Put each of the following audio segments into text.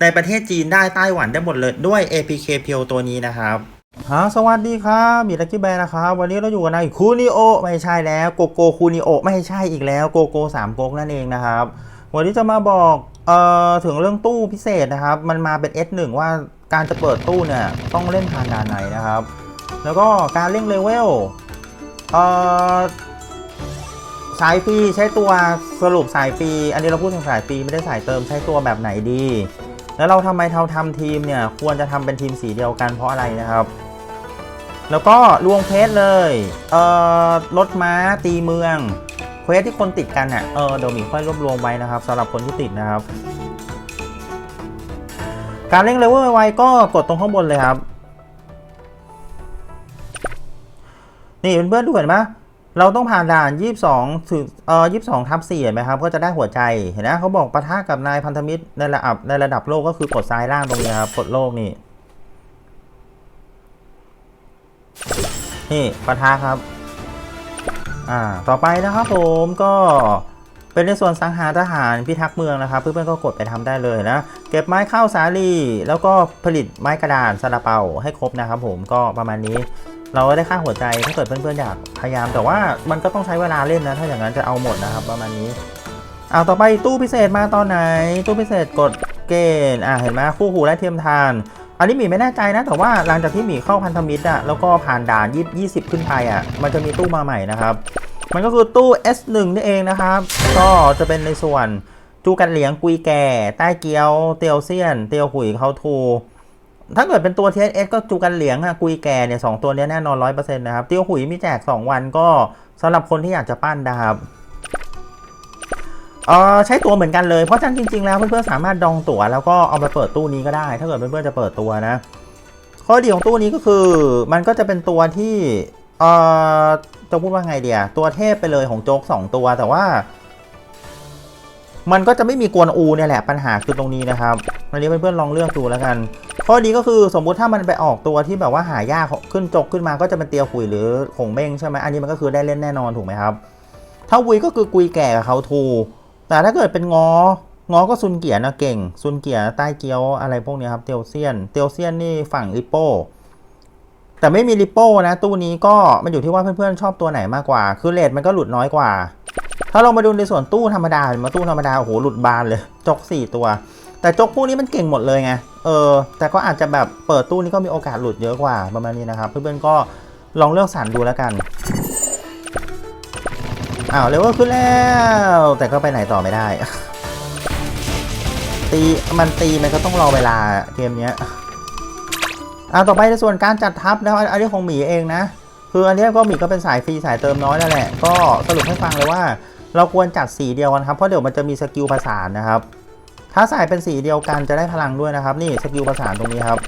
ในประเทศจีนได้ไต้หวันได้หมดเลยด้วย APK เพียวตัวนี้นะครับฮะสวัสดีครับมีลักกี้แบร์นะครับ วันนี้เราอยู่กันในคูนิโอไม่ใช่แล้วโกโก้คูนิโอไม่ใช่อีกแล้วโกโก้สามก๊กนั่นเองนะครับ วันนี้จะมาบอกเอ่อถึงเรื่องตู้พิเศษนะครับ มันมาเป็น S1 ว่าการจะเปิดตู้เนี่ย ต้องเล่นผ่านด่านไหนนะครับ แล้วก็การเล่งเลเวลเอ่อสายฟรีใช้ตัวสรุปสายฟรีอันนี้เราพูดถึงสายฟรีไม่ได้สายเติมใช้ตัวแบบไหนดี แล้วเราทำไมเราทำทีมเนี่ยควรจะทำเป็นทีมสีเดียวกันเพราะอะไรนะครับ แล้วก็ลวงเพชรเลยเอ่อรถม้าตีเมืองเควสที่คนติดกันอะเออเดี๋ยวหมีค่อยรวบรวมไว้นะครับสำหรับคนที่ติดนะครับ การเร่งเลเวลไวก็กดตรงข้างบนเลยครับ นี่เพื่อนๆดูเห็นไหม เราต้องผ่านด่าน 22ถึงเอ่อ22ทับ4เห็นไหมครับ ก็จะได้หัวใจ เห็นไหมเขาบอกปะทะกับนายพันธมิตรในระดับในระดับโลกก็คือกดซ้ายล่างตรงนี้ครับ กดโลกนี่ นี่ปะทะครับ อ่า ต่อไปนะครับผมก็เป็นในส่วนสังหารทหารพิทักษ์เมืองนะครับ เพื่อนๆก็กดไปทำได้เลยนะ เก็บไม้ข้าวสาลี แล้วก็ผลิตไม้กระดานซาลาเปาให้ครบนะครับผมก็ประมาณนี้ เราได้ค่าหัวใจถ้าเกิดเพื่อนๆอยากพยายาม แต่ว่ามันก็ต้องใช้เวลาเล่นนะ ถ้าอย่างนั้นจะเอาหมดนะครับประมาณนี้เอาต่อไปตู้พิเศษมาตอนไหน ตู้พิเศษกดเกณฑ์อ่าเห็นไหมคู่หูและเทียมทาน อันนี้หมีไม่แน่ใจนะ แต่ว่าหลังจากที่หมีเข้าพันธมิตรอะแล้วก็ผ่านด่านยี่สิบขึ้นไปอะมันจะมีตู้มาใหม่นะครับ มันก็คือตู้ S1 นี่เองนะครับ ก็จะเป็นในส่วนจูกันเหลียงกุยแก่ ใต้เกียว เตียวเซียน เตียวหุยเขาทู ถ้าเกิดเป็นตัว TS ก็จูกันเหลียงอะกุยแก่เนี่ยสองตัวนี้แน่นอนร้อยเปอร์เซ็นต์นะครับเตียวหุยมีแจก 2 วันก็สำหรับคนที่อยากจะปั้นนะครับเออใช้ตัวเหมือนกันเลยเพราะฉะนั้นจริงๆแล้วเพื่อนๆสามารถดองตั๋วแล้วก็เอาไปเปิดตู้นี้ก็ได้ ถ้าเกิดเพื่อนๆจะเปิดตัวนะ ข้อดีของตู้นี้ก็คือมันก็จะเป็นตัวที่เออจะพูดว่าไงเดียตัวเทพไปเลยของโจ๊ก2 ตัวแต่ว่า มันก็จะไม่มีกวนอูเนี่ยแหละปัญหาคือตรงนี้นะครับอันนี้เพื่อนๆลองเลือกดูแล้วกัน ข้อดีก็คือสมมุติถ้ามันไปออกตัวที่แบบว่าหายากขึ้นจกขึ้นมาก็จะเป็นเตียวคุยหรือขงเบ้งใช่ไหมอันนี้มันก็คือได้เล่นแน่นอนถูกไหมครับถ้าวุยก็คือกุยแก่กับเขาทูแต่ถ้าเกิดเป็นงองอก็ซุนเกียนะเก่ง ซุนเกียใต้เกียวอะไรพวกนี้ครับเตียวเซียน เตียวเซียนนี่ฝั่งริปโป้แต่ไม่มีริปโป้นะ ตู้นี้ก็มันอยู่ที่ว่าเพื่อนๆชอบตัวไหนมากกว่า คือเลทมันก็หลุดน้อยกว่า ถ้าเรามาดูในส่วนตู้ธรรมดามาตู้ธรรมดาโอ้โหหลุดบานเลยจกสี่ตัว แต่จกพวกนี้มันเก่งหมดเลยไง เออแต่ก็อาจจะแบบเปิดตู้นี้ก็มีโอกาสหลุดเยอะกว่าประมาณนี้นะครับ เพื่อนๆก็ลองเลือกสรรดูแล้วกันอ้าวเลเวลขึ้นแล้ว แต่ก็ไปไหนต่อไม่ได้ ตีมันตีมันก็ต้องรอเวลาเกมเนี้ยอ่าต่อไปในส่วนการจัดทัพแล้วอันนี้ของหมีเองนะคืออันนี้ก็หมีก็เป็นสายฟรีสายเติมน้อยนั่นแหละ ก็สรุปให้ฟังเลยว่า เราควรจัดสีเดียวกันครับ เพราะเดี๋ยวมันจะมีสกิลประสานนะครับ ถ้าใส่เป็นสีเดียวกันจะได้พลังด้วยนะครับ นี่สกิลประสานตรงนี้ครับ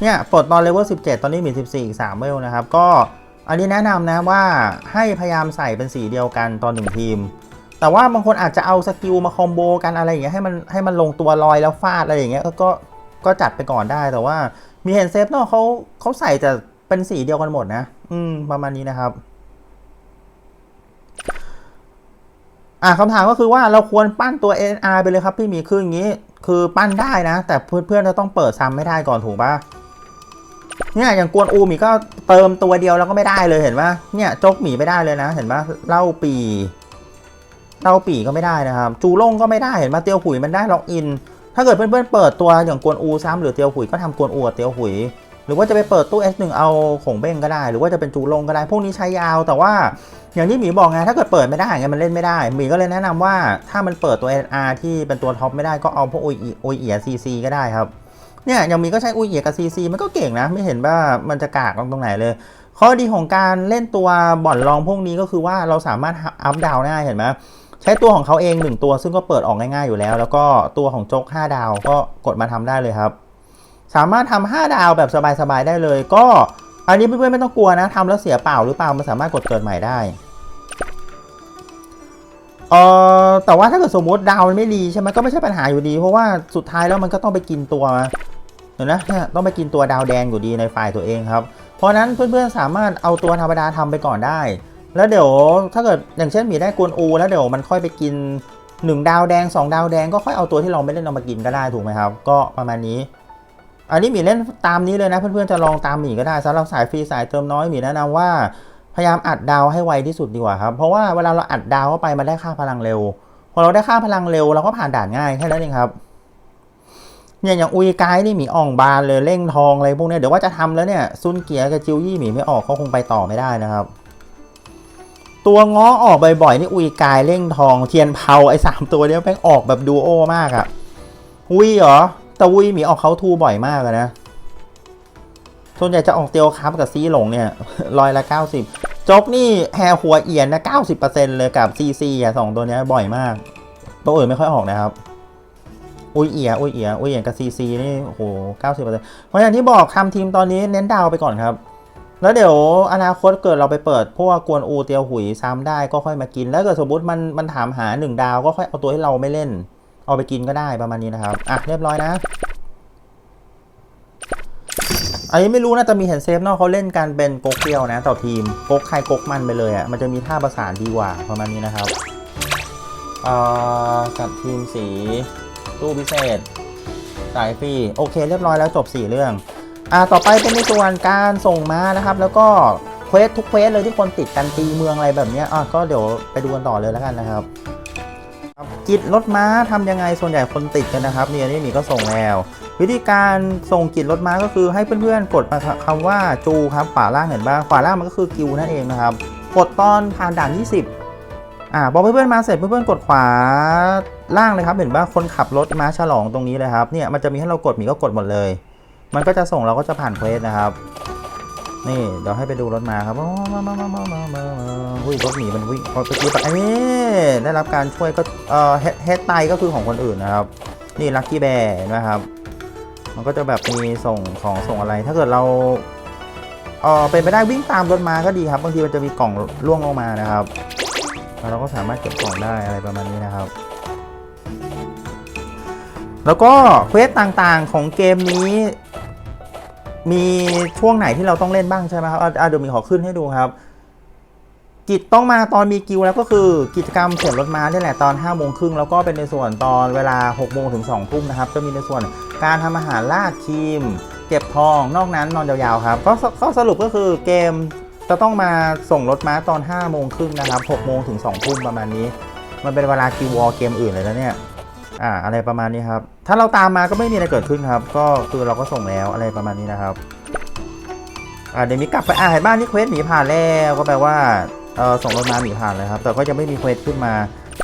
เนี่ยปลดตอนเลเวล17 ตอนนี้มี 14 อีก3เวลนะครับ ก็อันนี้แนะนำนะว่าให้พยายามใส่เป็นสีเดียวกันตอนหนึ่งทีม แต่ว่าบางคนอาจจะเอาสกิลมาคอมโบกันอะไรอย่างเงี้ยให้มันให้มันลงตัวลอยแล้วฟาดอะไรอย่างเงี้ยก็ก็จัดไปก่อนได้แต่ว่ามีเห็นเซฟเนาะเขาเขาใส่แต่เป็นสีเดียวกันหมดนะ อืมประมาณนี้นะครับ อ่าคำถามก็คือว่าเราควรปั้นตัว NR ไปเลยครับพี่หมีคืออย่างนี้ คือปั้นได้นะ แต่เพื่อนๆจะต้องเปิดซ้ำไม่ได้ก่อนถูกปะเนี่ยอย่างกวนอูมีก็เติมตัวเดียวแล้วก็ไม่ได้เลยเห็นปะเนี่ยจกหมีไม่ได้เลยนะ เห็นปะเล่าปีเล่าปีก็ไม่ได้นะครับ จูล่งก็ไม่ได้เห็นปะเตียวหุยมันได้ล็อกอิน ถ้าเกิดเพื่อนๆเปิดตัวอย่างกวนอูซ้ำหรือเตียวหุยก็ทำกวนอูกับเตียวหุย หรือว่าจะไปเปิดตู้ S1 เอาของเบ้งก็ได้ หรือว่าจะเป็นจูลงก็ได้ พวกนี้ใช้ยาว แต่ว่าอย่างที่หมีบอกไงถ้าเกิดเปิดไม่ได้ไงมันเล่นไม่ได้หมีก็เลยแนะนำว่าถ้ามันเปิดตัว NR ที่เป็นตัวท็อปไม่ได้ก็เอาพวกโอโอเอียซีซีก็ได้ครับเนี่ยย่างมีก็ใช้อุยเอียกับซีซีมันก็เก่งนะ ไม่เห็นว่ามันจะกากตรงไหนเลย ข้อดีของการเล่นตัวบ่อนรองพวกนี้ก็คือว่าเราสามารถอัพดาวได้เห็นไหมใช้ตัวของเขาเองหนึ่งตัวซึ่งก็เปิดออกง่ายๆอยู่แล้ว แล้วก็ตัวของโจ๊ก5ดาวก็กดมาทำได้เลยครับ สามารถทำ5ดาวแบบสบายๆได้เลย ก็อันนี้เพื่อนๆไม่ต้องกลัวนะทำแล้วเสียเปล่าหรือเปล่ามันสามารถกดเกิดใหม่ได้เออแต่ว่าถ้าเกิดสมมติดาวมันไม่ดีใช่ไหมก็ไม่ใช่ปัญหาอยู่ดี เพราะว่าสุดท้ายแล้วมันก็ต้องไปกินตัวเห็นนะเนี่ยต้องไปกินตัวดาวแดงอยู่ดีในฝ่ายตัวเองครับ เพราะนั้นเพื่อนๆสามารถเอาตัวธรรมดาทำไปก่อนได้ แล้วเดี๋ยวถ้าเกิดอย่างเช่นมีได้กวนอูแล้วเดี๋ยวมันค่อยไปกิน 1 ดาวแดง 2 ดาวแดงก็ค่อยเอาตัวที่เราไม่เล่นเอามากินก็ได้ถูกไหมครับ ก็ประมาณนี้ อันนี้หมีเล่นตามนี้เลยนะ เพื่อนๆจะลองตามหมีก็ได้สำหรับสายฟรีสายเติมน้อยหมีแนะนำว่าพยายามอัดดาวให้ไวที่สุดดีกว่าครับ เพราะว่าเวลาเราอัดดาวเข้าไปมันได้ค่าพลังเร็ว พอเราได้ค่าพลังเร็วเราก็ผ่านด่านง่ายแค่นั้นเองครับเนี่ยอย่างอุยกด์นี่หมีอ่องบานเลยเร่งทองอะไรพวกเนี้ยเดี๋ยวว่าจะทำแล้วเนี่ยซุนเกียร์กับจิวยี่หมีไม่ออกเขาคงไปต่อไม่ได้นะครับ ตัวง้อออกบ่อยๆนี่อุยกายเร่งทอง เทียนเผาไอ้สามตัวเนี้ยแม่งออกแบบดูโอมากอะวุยเหรอ แต่วุยหมีออกเขาทูบ่อยมากนะส่วนใหญ่จะออกเตียวครับกับซีหลงเนี่ยร้อยละ 90 จกนี่แฮหัวเอียนนะ 90%เลยกับซีซีอะสองตัวเนี้ยบ่อยมาก ตัวอื่นไม่ค่อยออกนะครับ อุ้ยเอียอุ้ยเอียอุ้ยเอียกับซีซีนี่โอ้โห90%เพราะอย่างที่บอกทำทีมตอนนี้เน้นดาวไปก่อนครับแล้วเดี๋ยวอนาคตเกิดเราไปเปิดพวกกวนอูเตียวหุยซ้ำได้ก็ค่อยมากิน แล้วเกิดสมมติมันมันถามหาหนึ่งดาวก็ค่อยเอาตัวที่เราไม่เล่น เอาไปกินก็ได้ประมาณนี้นะครับ อะเรียบร้อยนะ อันนี้ไม่รู้นะแต่มีเห็นเซฟเนอกเขาเล่นกันเป็นก๊กเดียวนะ ต่อทีมก๊กใครก๊กมันไปเลยอะ่ะมันจะมีท่าประสานดีกว่าประมาณนี้นะครับเอ่อกับทีมสีตู้พิเศษสายฟรีโอเค เรียบร้อยแล้วจบสี่เรื่องอ่าต่อไปเป็นในส่วนการส่งม้านะครับ แล้วก็เควสทุกเควสเลยที่คนติดกันตีเมืองอะไรแบบเนี้ยอะก็เดี๋ยวไปดูกันต่อเลยแล้วกันนะครับ กิจรถม้าทำยังไงส่วนใหญ่คนติดกันนะครับนี่อันนี้หมีก็ส่งแล้ววิธีการส่งกิจรถม้าก็คือให้เพื่อนๆ กดมาคำว่าจูครับขวาล่างเห็นบ้างขวาล่างมันก็คือกิวนั่นเองนะครับ กดตอนผ่านด่าน 20อ่าพอเพื่อนๆมาเสร็จเพื่อนๆกดขวาล่างเลยครับเห็นว่าคนขับรถม้าฉลองตรงนี้เลยครับเนี่ยมันจะมีให้เรากดหมีก็กดหมดเลย มันก็จะส่งเราก็จะผ่านเควสนะครับ นี่เดี๋ยวให้ไปดูรถมาครับมามามามามามามาวิ่งรถหนีมันวิ่งพอตะกี้ไปเอ้ยได้รับการช่วยก็เอ่อเฮดเฮดไตก็คือของคนอื่นนะครับ นี่ลัคกี้แบร์นะครับ มันก็จะแบบมีส่งของส่งอะไร ถ้าเกิดเราเออเป็นไปได้วิ่งตามรถมาก็ดีครับบางทีมันจะมีกล่องล่วงลงมานะครับแล้วเราก็สามารถเก็บกล่องได้อะไรประมาณนี้นะครับ แล้วก็เควสต่างๆของเกมนี้ มีช่วงไหนที่เราต้องเล่นบ้างใช่ไหมครับอะเดี๋ยวมีขอขึ้นให้ดูครับ กิจต้องมาตอนมีกิวแล้วก็คือกิจกรรมเข็นรถม้านี่แหละตอน5้าโมงครึ่งแล้วก็เป็นในส่วนตอนเวลา6กโมงถึง2องทุ่มนะครับ จะมีในส่วนการทำอาหารลาดครีม เก็บทองนอกนั้นนอนยาวๆครับก็สก็สรุปก็คือเกมจะต้องมาส่งรถม้าตอน5้าโมงครึ่งนะครับ6กโมงถึง2องทุ่มประมาณนี้ มันเป็นเวลาคิววอลเกมอื่นเลยนะเนี่ย อ่าอะไรประมาณนี้ครับ ถ้าเราตามมาก็ไม่มีอะไรเกิดขึ้นครับ ก็คือเราก็ส่งแล้วอะไรประมาณนี้นะครับอ่าเดี๋ยวมีกลับไปอ่าเห็นบ้านนี่เควสหมีผ่านแล้วก็แปลว่าเออส่งรถมาหมีผ่านเลยครับ แต่ก็จะไม่มีเควสขึ้นมา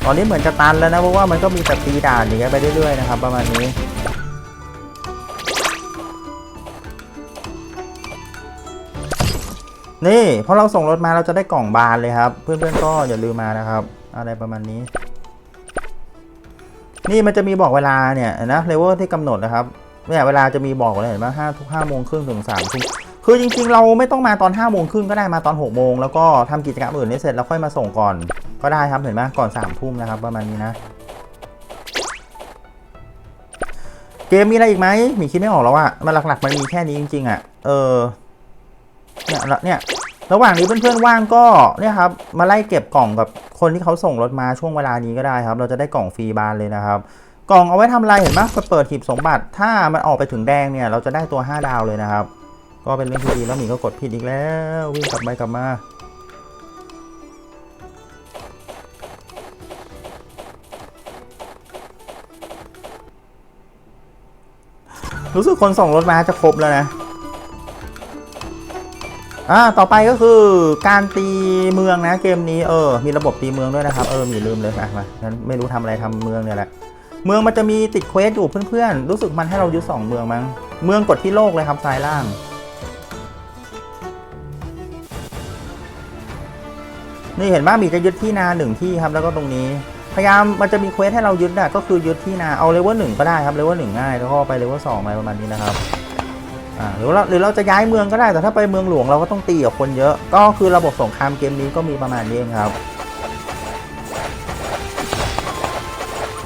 ตอนนี้เหมือนจะตันแล้วนะเพราะว่ามันก็มีแต่ตีด่านอย่างเงี้ยไปเรื่อยๆนะครับ ประมาณนี้นี่พอเราส่งรถมาเราจะได้กล่องบานเลยครับ เพื่อนๆก็อย่าลืมมานะครับ อะไรประมาณนี้ นี่มันจะมีบอกเวลาเนี่ยนะเลเวลที่กำหนดนะครับเนี่ยเวลาจะมีบอกเลยเห็นไหมห้าทุกห้าโมงครึ่งถึงสามทุ่มคือจริงๆ เราไม่ต้องมาตอน5้าโมงครึ่งก็ได้มาตอน6กโมงแล้วก็ทำกิจกรรมอื่นนี้เสร็จแล้วค่อยมาส่งก่อนก็ได้ครับเห็นไหมก่อน3ามทุ่มนะครับประมาณนี้นะ เกมมีอะไรอีกไหมมีคิดไม่ออกแล้วอะมันหลักๆมันมีแค่นี้จริงๆอะเออเนี่ยแล้วเนี่ย ระหว่างนี้เพื่อนๆว่างก็เนี่ยครับมาไล่เก็บกล่องกับคนที่เขาส่งรถมาช่วงเวลานี้ก็ได้ครับ เราจะได้กล่องฟรีบานเลยนะครับ กล่องเอาไว้ทำอะไรเห็นไหมเปิดหีบสมบัติ ถ้ามันออกไปถึงแดงเนี่ยเราจะได้ตัว 5 ดาวเลยนะครับ ก็เป็นเรื่องที่ดีแล้วหมีก็กดผิดอีกแล้ววิ่งกลับไปกลับมารู้สึกคนส่งรถมาจะครบแล้วนะ อ่าต่อไปก็คือการตีเมืองนะเกมนี้เออมีระบบตีเมืองด้วยนะครับเออมีลืมเลยอะมางั้นไม่รู้ทำอะไรทำเมืองเนี่ยแหละเมืองมันจะมีติดเควสอยู่เพื่อนๆรู้สึกมันให้เรายึดสองเมืองมั้งเมืองกดที่โลกเลยครับซ้ายล่างนี่เห็นว่ามีจะยึดที่นาหนึ่งที่ครับแล้วก็ตรงนี้ พยายามมันจะมีเควสให้เรายึดอะก็คือยึดที่นาเอาเลเวลหนึ่งก็ได้ครับเลเวลหนึ่งง่ายแล้วก็ไปเลเวลสองอะไรประมาณนี้นะครับ หรือเราหรือเราจะย้ายเมืองก็ได้แต่ถ้าไปเมืองหลวงเราก็ต้องตีกับคนเยอะ ก็คือระบบสงครามเกมนี้ก็มีประมาณนี้เองครับ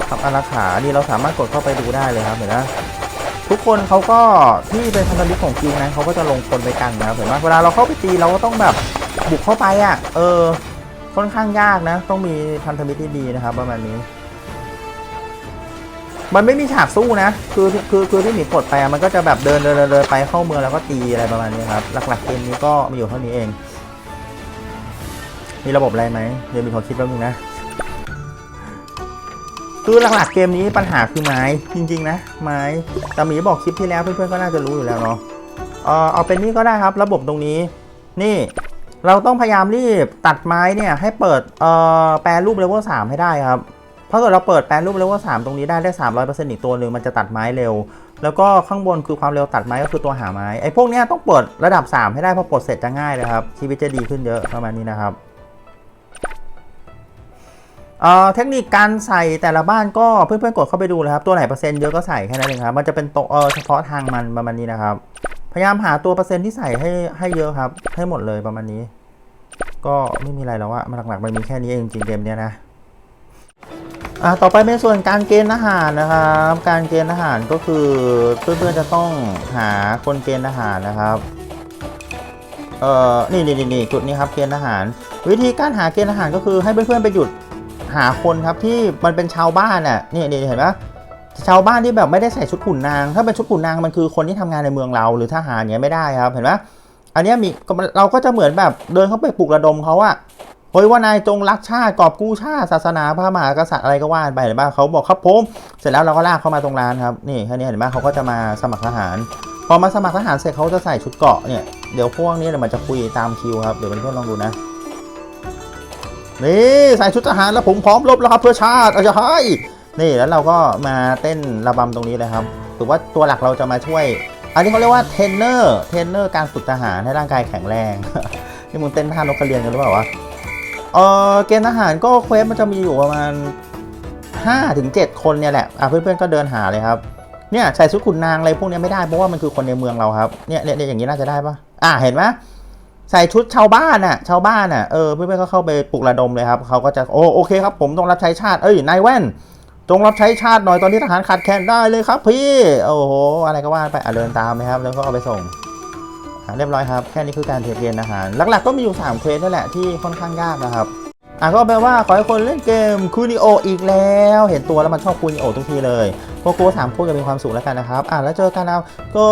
ครับอาราขานี่เราสามารถกดเข้าไปดูได้เลยครับเห็นไหมทุกคนเขาก็ที่เป็นพันธมิตรของกิวนั้นเขาก็จะลงคนไปกันนะครับเห็นไหมเวลาเราเข้าไปตีเราก็ต้องแบบบุกเข้าไปอะ เออค่อนข้างยากนะ ต้องมีพันธมิตรที่ดีนะครับประมาณนี้ มันไม่มีฉากสู้นะ คือคือคือที่หมีกดไปมันก็จะแบบเดินเดินเดินเดินไปเข้าเมืองแล้วก็ตีอะไรประมาณนี้ครับ หลักๆเกมนี้ก็มีอยู่เท่านี้เอง มีระบบอะไรไหมเดี๋ยวมีขอคิดแป๊บนึงนะ คือหลักๆเกมนี้ปัญหาคือไม้จริง ๆ นะ ไม้แต่หมีบอกคลิปที่แล้วเพื่อนๆก็น่าจะรู้อยู่แล้วเนาะเออเอาเป็นนี่ก็ได้ครับ ระบบตรงนี้ นี่เราต้องพยายามรีบตัดไม้เนี่ยให้เปิดเอ่อแปลรูปเลเวลสามให้ได้ครับ เพราะเกิดเราเปิดแปลรูปเลเวลสามตรงนี้ได้ได้สามร้อยเปอร์เซ็นต์อีกตัวหนึ่งมันจะตัดไม้เร็ว แล้วก็ข้างบนคือความเร็วตัดไม้ก็คือตัวหาไม้ไอ้พวกเนี้ยต้องเปิดระดับ 3 ให้ได้พอปลดเสร็จจะง่ายเลยครับชีวิตจะดีขึ้นเยอะประมาณนี้นะครับเอ่อเทคนิคการใส่แต่ละบ้านก็เพื่อนๆกดเข้าไปดูเลยครับ ตัวไหนเปอร์เซ็นต์เยอะก็ใส่แค่นั้นเองครับมันจะเป็นโตวเออเฉพาะทางมันประมาณนี้นะครับ พยายามหาตัวเปอร์เซ็นต์ที่ใส่ให้ให้เยอะครับ ให้หมดเลยประมาณนี้ ก็ไม่มีอะไรแล้วอะมันหลักๆมันมีแค่นี้เองจริงๆเกมเนี้ยนะ อ่าต่อไปเป็นส่วนการเกณฑ์ทหารนะครับ การเกณฑ์ทหารก็คือเพื่อนๆจะต้องหาคนเกณฑ์ทหารนะครับเอ่อนี่นี่นี่จุดนี้ครับเกณฑ์ทหาร วิธีการหาเกณฑ์ทหารก็คือให้เพื่อนๆไปหยุดหาคนครับที่มันเป็นชาวบ้านน่ะนี่นี่เห็นไหมชาวบ้านที่แบบไม่ได้ใส่ชุดขุนนาง ถ้าเป็นชุดขุนนางมันคือคนที่ทำงานในเมืองเราหรือทหารเนี้ยไม่ได้ครับเห็นไหมอันเนี้ยมีเราก็จะเหมือนแบบเดินเข้าไปปลุกระดมเขาอะ เฮ้ยว่านายจงรักชาติกอบกู้ชาติศาสนาพระมหากษัตริย์อะไรก็ว่าไปเห็นป่ะเขาบอกครับผมเสร็จแล้วเราก็ลากเขามาตรงร้านครับนี่แค่นี้เห็นป่ะเขาก็จะมาสมัครทหาร พอมาสมัครทหารเสร็จเขาจะใส่ชุดเกราะเนี่ยเดี๋ยวพวกนี้เดี๋ยวมันจะคุยตามคิวครับเดี๋ยวเพื่อนๆลองดูนะนี่ใส่ชุดทหารแล้วผมพร้อมรบแล้วครับเพื่อชาติเอาจะให้นี่แล้วเราก็มาเต้นระบำตรงนี้เลยครับถือว่าตัวหลักเราจะมาช่วย อันนี้เขาเรียกว่าเทรนเนอร์เทรนเนอร์การฝึกทหารให้ร่างกายแข็งแรงนี่มึงเต้นท่านกกระเรียนกันหรือเปล่าวะ เออเกณฑ์ทหารก็เควสมันจะมีอยู่ประมาณ5ถึง7คนเนี่ยแหละอะเพื่อนๆก็เดินหาเลยครับเนี่ยใส่ชุดขุนนางอะไรพวกนี้ไม่ได้เพราะว่ามันคือคนในเมืองเราครับเนี่ยเนี่ยเนี่ยอย่างนี้น่าจะได้ปะอะเห็นไหมใส่ชุดชาวบ้านน่ะชาวบ้านน่ะเออเพื่อนๆก็เข้าไปปลุกระดมเลยครับเขาก็จะโอโอเคครับ ผมต้องรับใช้ชาติเอ้ยนายแว่นจงรับใช้ชาติหน่อยตอนนี้ทหารขาดแคลนได้เลยครับพี่ โอ้โห อะไรก็ว่าไปอะเดินตามนะครับ แล้วก็เอาไปส่ง เรียบร้อยครับ แค่นี้คือการเทรดเกณฑ์อาหาร หลักๆก็มีอยู่3เควสนั่นแหละที่ค่อนข้างยากนะครับอะก็แปลว่าขอให้คนเล่นเกมคูนิโออีกแล้ว เห็นตัวแล้วมันชอบคูนิโอทุกทีเลยพวกกูสามคนจะมีความสุขแล้วกันนะครับอะแล้วเจอกันเอาก็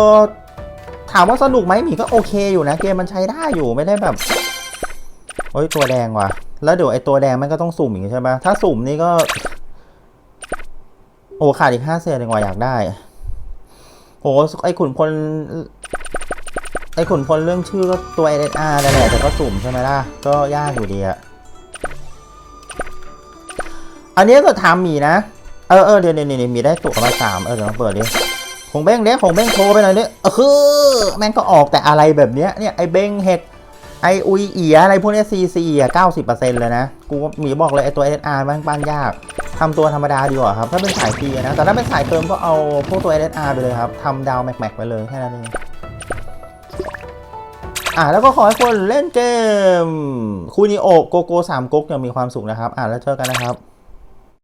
ถามว่าสนุกไหมหมีก็โอเคอยู่นะเกมมันใช้ได้อยู่ไม่ได้แบบโอ้ยตัวแดงว่ะ แล้วเดี๋ยวไอ้ตัวแดงมันก็ต้องสุ่มอย่างงี้ใช่ไหมถ้าสุ่มนี่ก็ โอ้ขาดอีกห้าเศษเองว่ะอยากได้โอ้ไอ้ขุนพล ไอ้ขุนพลเรื่องชื่อก็ตัว SSR นั่นแหละแต่ก็สุ่มใช่ไหมล่ะ ก็ยากอยู่ดีอะอันนี้ก็ทำมีนะ เออเออเดี๋ยวเดี๋ยวนี่มีได้ตัวมาสามเออเดี๋ยวมาเปิดดิของเบ้งเด็กของเบ้งโทรไปหน่อยเนี่ยเออคือแม่งก็ออกแต่อะไรแบบเนี้ยเนี่ยไอ้เบ้งเฮกไออุยเอียอะไรพวกเนี้ซีซีอะเก้าสิบเปอร์เซ็นต์เลยนะ กูมีบอกเลยไอตัว SSR แม่งปั้นยากทำตัวธรรมดาดีกว่าครับ ถ้าเป็นสายฟรีนะ แต่ถ้าเป็นสายเติมก็เอาพวกตัว SSR ไปเลยครับทำดาวแม็กๆไปเลยแค่นั้นเอง อะแล้วก็ขอให้คนเล่นเกมคูนิโอโกโก้สามก๊กยังมีความสุขนะครับ อะแล้วเจอกันนะครับ